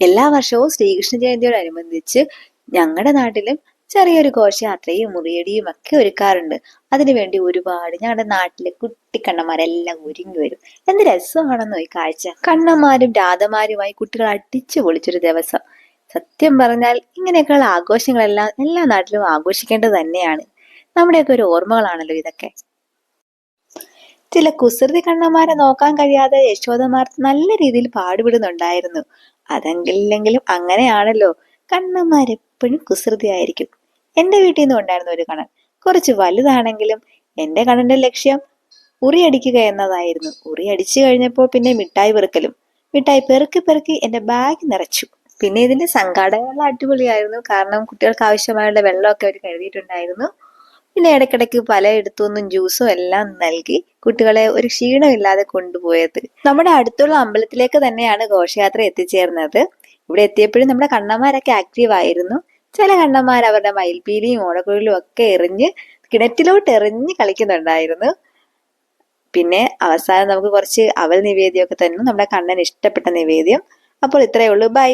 എല്ലാ വർഷവും ശ്രീകൃഷ്ണ ജയന്തിയോടനുബന്ധിച്ച് ഞങ്ങളുടെ നാട്ടിലും ചെറിയൊരു ഘോഷയാത്രയും മുറിയടിയും ഒക്കെ ഒരുക്കാറുണ്ട്. അതിനുവേണ്ടി ഒരുപാട് ഞങ്ങളുടെ നാട്ടിലെ കുട്ടിക്കണ്ണന്മാരെല്ലാം ഒരുങ്ങി വരും. എന്ത് രസമാണെന്നോ ഈ കാഴ്ച. കണ്ണന്മാരും രാധമാരുമായി കുട്ടികൾ അടിച്ചു പൊളിച്ചൊരു ദിവസം. സത്യം പറഞ്ഞാൽ ഇങ്ങനെയൊക്കെയുള്ള ആഘോഷങ്ങളെല്ലാം എല്ലാ നാട്ടിലും ആഘോഷിക്കേണ്ടത് തന്നെയാണ്. നമ്മുടെയൊക്കെ ഒരു ഓർമ്മകളാണല്ലോ ഇതൊക്കെ. ചില കുസൃതി കണ്ണന്മാരെ നോക്കാൻ കഴിയാതെ യശോദമാർ നല്ല രീതിയിൽ പാടുപെടുന്നുണ്ടായിരുന്നു. അതെങ്കിലെങ്കിലും അങ്ങനെയാണല്ലോ. കണ്ണന്മാരെപ്പോഴും കുസൃതിയായിരിക്കും. എന്റെ വീട്ടിൽ നിന്നും ഉണ്ടായിരുന്ന ഒരു കണൻ കുറച്ച് വലുതാണെങ്കിലും എന്റെ കണ്ണന്റെ ലക്ഷ്യം ഉറിയടിക്കുക എന്നതായിരുന്നു. ഉറി അടിച്ചു കഴിഞ്ഞപ്പോൾ പിന്നെ മിഠായി പെറുക്കലും. മിഠായി പെറുക്കി പെറുക്കി എന്റെ ബാഗ് നിറച്ചു. പിന്നെ ഇതിന്റെ സംഘാടകങ്ങൾ അടിപൊളിയായിരുന്നു. കാരണം കുട്ടികൾക്ക് ആവശ്യമായുള്ള വെള്ളമൊക്കെ അവർ കരുതിയിട്ടുണ്ടായിരുന്നു. പിന്നെ ഇടയ്ക്കിടയ്ക്ക് പലയിടത്തു നിന്നും ജ്യൂസും എല്ലാം നൽകി കുട്ടികളെ ഒരു ക്ഷീണമില്ലാതെ കൊണ്ടുപോയത്. നമ്മുടെ അടുത്തുള്ള അമ്പലത്തിലേക്ക് തന്നെയാണ് ഘോഷയാത്ര എത്തിച്ചേർന്നത്. ഇവിടെ എത്തിയപ്പോഴും നമ്മുടെ കണ്ണന്മാരൊക്കെ ആക്റ്റീവ് ആയിരുന്നു. ചില കണ്ണന്മാർ അവരുടെ മയിൽപീലിയും ഓടക്കുഴലും ഒക്കെ എറിഞ്ഞ് കിണറ്റിലോട്ട് എറിഞ്ഞ് കളിക്കുന്നുണ്ടായിരുന്നു. പിന്നെ അവസാനം നമുക്ക് കുറച്ച് അവൽ നിവേദ്യമൊക്കെ തന്നു. നമ്മുടെ കണ്ണൻ ഇഷ്ടപ്പെട്ട നിവേദ്യം. അപ്പോൾ ഇത്രയേ ഉള്ളൂ. ബൈ